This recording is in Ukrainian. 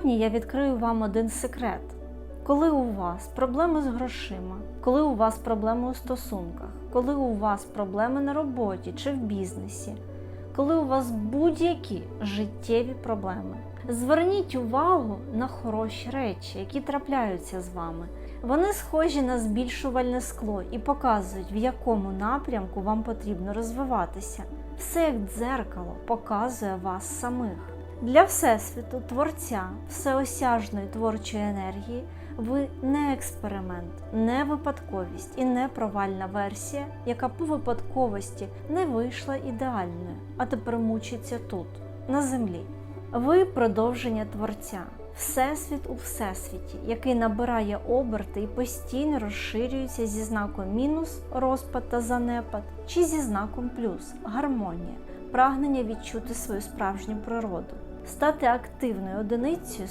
Сьогодні я відкрию вам один секрет. Коли у вас проблеми з грошима, коли у вас проблеми у стосунках, коли у вас проблеми на роботі чи в бізнесі, коли у вас будь-які життєві проблеми, зверніть увагу на хороші речі, які трапляються з вами. Вони схожі на збільшувальне скло і показують, в якому напрямку вам потрібно розвиватися. Все як дзеркало показує вас самих. Для Всесвіту, Творця, всеосяжної творчої енергії, ви не експеримент, не випадковість і не провальна версія, яка по випадковості не вийшла ідеальною, а тепер мучиться тут, на землі. Ви продовження Творця, Всесвіт у Всесвіті, який набирає оберти і постійно розширюється зі знаком мінус, розпад та занепад, чи зі знаком плюс гармонія, прагнення відчути свою справжню природу, стати активною одиницею